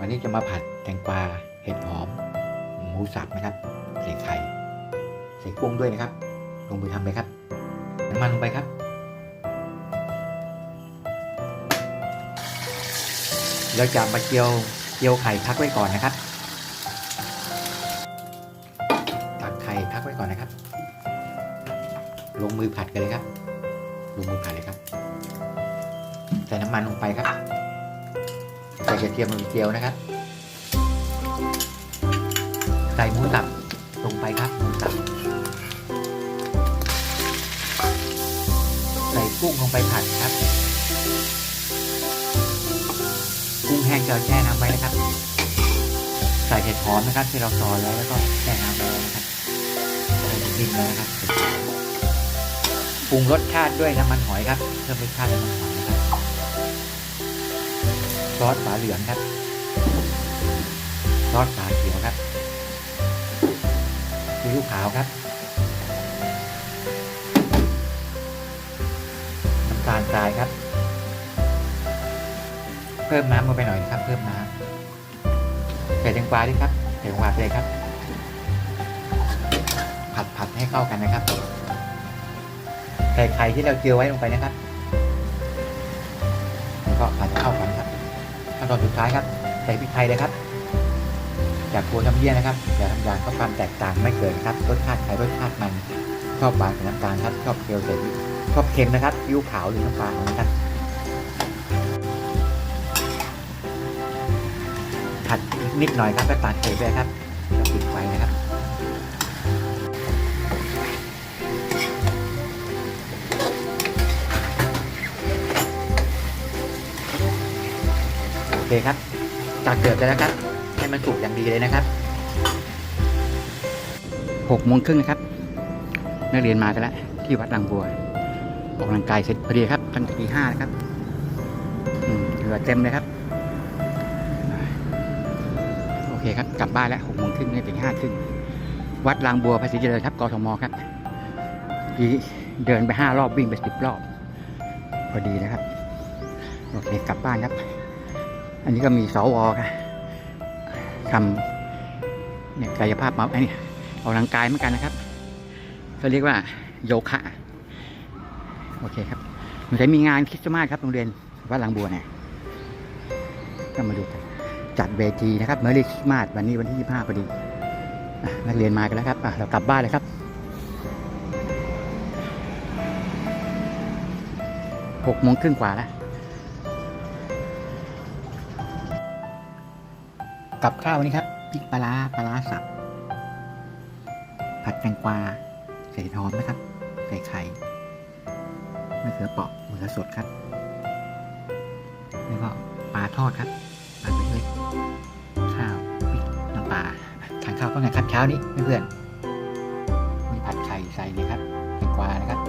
วันนี้จะมาผัดแตงกวาเห็ดหอม หมูสับนะครับใส่ไข่ใส่กุ้งด้วยนะครับ ลงมือทำเลยครับน้ำมันลงไปครับเราจะมาเจียวเจียวไข่พักไว้ก่อนนะครับตักไข่พักไว้ก่อนนะครับ ลงมือผัดกันเลยครับ ลงมือผัดเลยครับ ใส่น้ำมันลงไปครับ ใส่กระเทียมลงไปเจียวนะครับ ใส่หมูสับลงไปครับหมูสับใส่กุ้งลงไปผัดครับ กุ้งแห้งจะแช่น้ำไว้นะครับ ใส่เห็ดหอมนะครับที่เราซอยไว้แล้วก็แช่น้ำไว้นะครับใส่ดินเลยนะครับปรุงรสชาติด้วยน้ำมันหอยครับเพิ่มรสชาติน้ำมันหอยนะครับ ซอสฝาเหลืองครับ ซอสฝาเขียวครับซีอิ๊วขาวครับ น้ำตาลทรายครับ เพิ่มน้ำลงไปหน่อยนะครับ เพิ่มน้ำใส่แตงกวาด้วยครับใส่แตงกวาเลยครับ ผัดผัดให้เข้ากันนะครับ ใส่ไข่ที่เราเจียวไว้ลงไปนะครับแล้วก็ผัดเข้ากัน นตอนสุดท้ายครับใส่พริกไทยเลยครับจากลัวน้ำเยี่ยนะครับอย่าทำย่างก็ความแตกต่างไม่เกิดครับรสชาติไทยรสชาติมันชอบหวานใส่น้ำตาลครับชอบเคียวใส่ชอบเค็มนะครับยิ้วขาวหรือน้ำปลาของท่านผัดนิดหน่อยครับก็ตัดเสร็จไปครับแล้วปิดไฟนะครับ เคครับตักเดือดไปแล้วครับ ให้มันสุกอย่างดีเลยนะครับหกโมงครึ่งนะครับนักเรียนมากันแล้วที่วัดลังบัวออกกำลังกายเสร็จพอดีครับตั้งแต่ตีห้านะครับเหลือเต็มเลยครับ โอเคครับ กลับบ้านแล้วหกโมงครึ่งนี่ถึงห้าครึ่งวัดลางบัวภาษีเจริญครับกทมครับดีเดินไปห้ารอบวิ่งไปสิบรอบ พอดีนะครับ โอเค กลับบ้านครับ อันนี้ก็มีสวค่ะทำเนี่ยกายภาพมาไอ้นี่ออกกำลังกายเหมือนกันนะครับก็เรียกว่าโยคะโอเคครับมันจะมีงานคริสต์มาสครับโรงเรียนวัดลางบัวเนี่ยก็มาดูกันจัดเวทีนะครับเมื่อเรียกมาสวันนี้วันที่ 25พอดีนักเรียนมากันแล้วครับเรากลับบ้านเลยครับหกโมงครึ่งกว่าแล้ว กับข้าววันนี้ครับพริกปลาปลาสับ ผัดแตงกวาใส่หอมนะครับ ใส่ไข่มะเขือเปราะมะเขือสดครับ แล้วก็ปลาทอดครับปลาเล็กๆข้าวพริกน้ำปลาทานข้าวก็ไงครับเช้านี้เพื่อนๆมีผัดไข่ใส่เลยครับแตงกวานะครับ